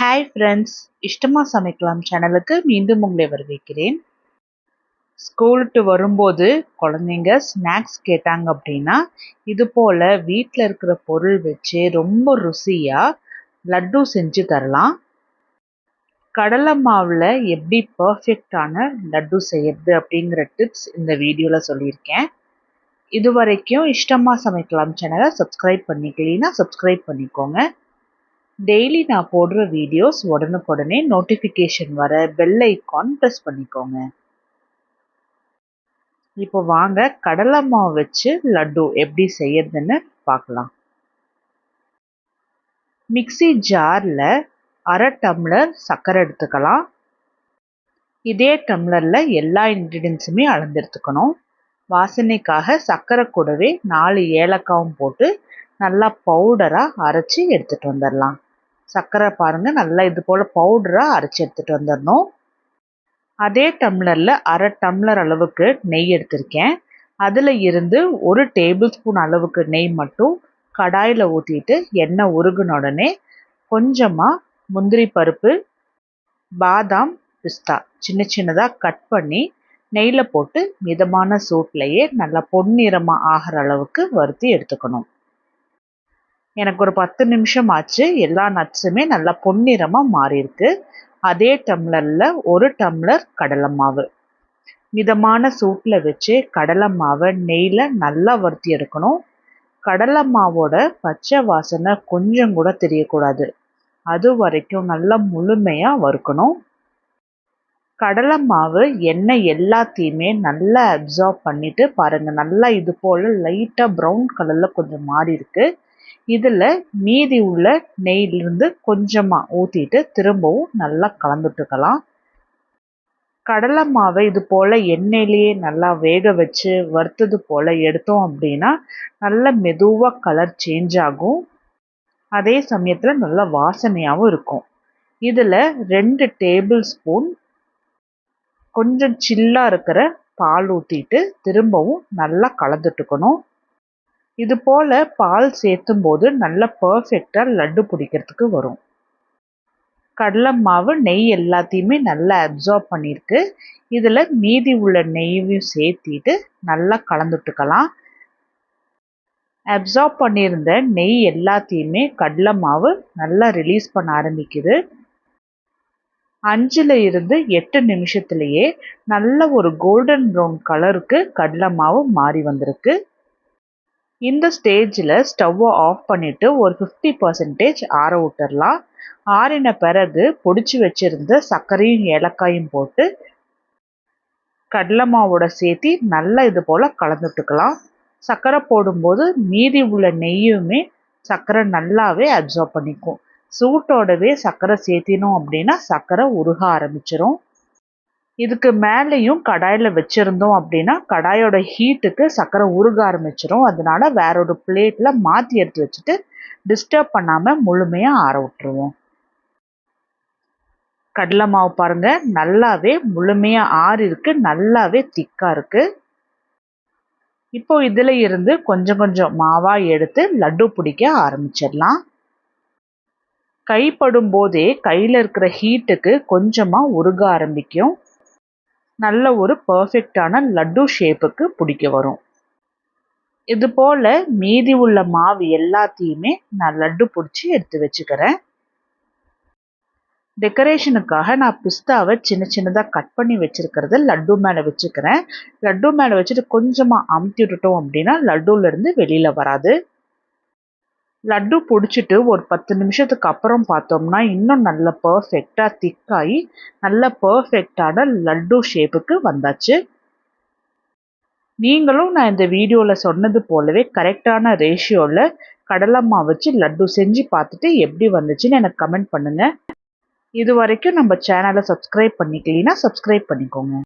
Hi friends இஷ்டமாக சமைக்கலாம் சேனலுக்கு மீண்டும் உங்களை வரவேற்கிறேன். ஸ்கூலுட்டு வரும்போது குழந்தைங்க ஸ்நாக்ஸ் கேட்டாங்க அப்படின்னா இது போல் வீட்டில் இருக்கிற பொருள் வச்சு ரொம்ப ருசியாக லட்டு செஞ்சு தரலாம். கடலை மாவில் எப்படி பர்ஃபெக்டான லட்டு செய்யறது அப்படிங்கிற டிப்ஸ் இந்த வீடியோவில் சொல்லியிருக்கேன். இது வரைக்கும் இஷ்டமாக சமைக்கலாம் சேனலை சப்ஸ்கிரைப் பண்ணிக்கலாம் சப்ஸ்கிரைப் பண்ணிக்கோங்க. டெய்லி நான் போடுற வீடியோஸ் உடனுக்குடனே நோட்டிஃபிகேஷன் வர பெல் ஐக்கான் ப்ரெஸ் பண்ணிக்கோங்க. இப்போ வாங்க கடலை மாவு வச்சு லட்டு எப்படி செய்யறதுன்னு பார்க்கலாம். மிக்சி ஜாரில் அரை டம்ளர் சர்க்கரை எடுத்துக்கலாம். இதே டம்ளரில் எல்லா இன்க்ரீடியன்ஸுமே அளந்தெடுத்துக்கணும். வாசனைக்காக சர்க்கரை கூடவே நாலு ஏலக்காவும் போட்டு நல்லா பவுடராக அரைச்சி எடுத்துகிட்டு வந்துடலாம் சர்க்கரை பாருங்கள் நல்லா இது போல் பவுடராக அரைச்சி எடுத்துகிட்டு வந்துடணும். அதே டம்ளரில் அரை டம்ளர் அளவுக்கு நெய் எடுத்திருக்கேன். அதில் இருந்து ஒரு டேபிள் ஸ்பூன் அளவுக்கு நெய் மட்டும் கடாயில் ஊற்றிட்டு எண்ணெய் உருகுன உடனே கொஞ்சமாக முந்திரி பருப்பு பாதாம் பிஸ்தா சின்ன சின்னதாக கட் பண்ணி நெய்யில் போட்டு மிதமான சூட்லேயே நல்லா பொன்னிறமாக ஆகிற அளவுக்கு வறுத்தி எடுத்துக்கணும். எனக்கு ஒரு பத்து நிமிஷம் ஆச்சு. எல்லா நட்ஸுமே நல்லா பொன்னிறமாக மாறியிருக்கு. அதே டம்ளரில் ஒரு டம்ளர் கடலை மாவு. மிதமான சூட்டில் வச்சு கடலை மாவை நெய்யில் நல்லா வறுத்தி எடுக்கணும். கடலை மாவோட பச்சை வாசனை கொஞ்சம் கூட தெரியக்கூடாது. அது வரைக்கும் நல்லா முழுமையாக வறுக்கணும். கடலை மாவு எண்ணெய் எல்லாத்தையுமே நல்லா அப்சார்ப் பண்ணிவிட்டு பாருங்கள் நல்லா இது போல் லைட்டாக ப்ரௌன் கலரில் கொஞ்சம் மாறி இருக்குது இதில் மீதி உள்ள நெய்லிருந்து கொஞ்சமாக ஊற்றிட்டு திரும்பவும் நல்லா கலந்துட்டுக்கலாம் கடலை மாவை இது போல் எண்ணெயிலேயே நல்லா வேக வச்சு வறுத்தது போல் எடுத்தோம் அப்படின்னா நல்ல மெதுவாக கலர் சேஞ்ச் ஆகும். அதே சமயத்தில் நல்ல வாசனையாகவும் இருக்கும். இதில் ரெண்டு டேபிள் ஸ்பூன் கொஞ்சம் சில்லாக இருக்கிற பால் ஊற்றிட்டு திரும்பவும் நல்லா கலந்துட்டுக்கணும். இது போல் பால் சேர்த்தும் போது நல்ல பர்ஃபெக்டாக லட்டு பிடிக்கிறதுக்கு வரும். கடலை மாவு நெய் எல்லாத்தையுமே நல்லா அப்சார்ப் பண்ணியிருக்கு. இதில் மீதி உள்ள நெய்யும் சேர்த்திட்டு நல்லா கலந்துட்டுக்கலாம். அப்சார்ப் பண்ணியிருந்த நெய் எல்லாத்தையுமே கடலை மாவு நல்லா ரிலீஸ் பண்ண ஆரம்பிக்குது. அஞ்சில் இருந்து எட்டு நிமிஷத்துலேயே நல்ல ஒரு கோல்டன் ப்ரௌன் கலருக்கு கடலை மாவு மாறி வந்திருக்கு. இந்த ஸ்டேஜில் ஸ்டவ்வை ஆஃப் பண்ணிவிட்டு ஒரு ஃபிஃப்டி பர்சன்டேஜ் ஆற விட்டுடலாம் ஆறின பிறகு பொடிச்சு வச்சுருந்த சர்க்கரையும் ஏலக்காயும் போட்டு கடலை மாவோட சேர்த்தி நல்லா இது போல் கலந்துட்டுக்கலாம் சர்க்கரை போடும்போது மீதி உள்ள நெய்யுமே சர்க்கரை நல்லாவே அப்சர்வ் பண்ணிக்கும். சூட்டோடவே சர்க்கரை சேர்த்தினோம் அப்படின்னா சர்க்கரை உருக ஆரம்பிச்சிரும். இதுக்கு மேலேயும் கடாயில் வச்சுருந்தோம் அப்படின்னா கடாயோட ஹீட்டுக்கு சர்க்கரை உருக ஆரம்பிச்சிடும் அதனால வேற ஒரு பிளேட்டில் மாற்றி எடுத்து வச்சுட்டு டிஸ்டர்ப் பண்ணாமல் முழுமையாக ஆற விட்டுருவோம். கடலை மாவு பாருங்கள் நல்லாவே முழுமையாக ஆறி இருக்கு நல்லாவே திக்காக இருக்குது இப்போ இதில் இருந்து கொஞ்சம் கொஞ்சம் மாவாக எடுத்து லட்டு பிடிக்க ஆரம்பிச்சிடலாம். கைப்படும் போதே கையில் இருக்கிற ஹீட்டுக்கு கொஞ்சமாக உருக ஆரம்பிக்கும். நல்ல ஒரு பர்ஃபெக்டான லட்டு ஷேப்புக்கு பிடிக்க வரும். இது போல் மீதி உள்ள மாவு எல்லாத்தையுமே நான் லட்டு பிடிச்சி எடுத்து வச்சுக்கிறேன். டெக்கரேஷனுக்காக நான் பிஸ்தாவை சின்ன சின்னதாக கட் பண்ணி வச்சுருக்கிறத லட்டு மேலே வச்சுக்கிறேன். லட்டு மேலே வச்சுட்டு கொஞ்சமாக அமுத்தி விட்டுட்டோம் அப்படின்னா லட்டுலேருந்து வெளியில் வராது. லட்டு பிடிச்சிட்டு ஒரு பத்து நிமிஷத்துக்கு அப்புறம் பார்த்தோம்னா இன்னும் நல்ல பர்ஃபெக்டாக திக்காகி நல்ல பர்ஃபெக்டான லட்டு ஷேப்புக்கு வந்தாச்சு. நீங்களும் நான் இந்த வீடியோவில் சொன்னது போலவே கரெக்டான ரேஷியோவில் கடலை மாவு வச்சு லட்டு செஞ்சு பார்த்துட்டு எப்படி வந்துச்சுன்னு எனக்கு கமெண்ட் பண்ணுங்கள் இது வரைக்கும் நம்ம சேனலை சப்ஸ்கிரைப் பண்ணிக்கலீன்னா சப்ஸ்கிரைப் பண்ணிக்கோங்க.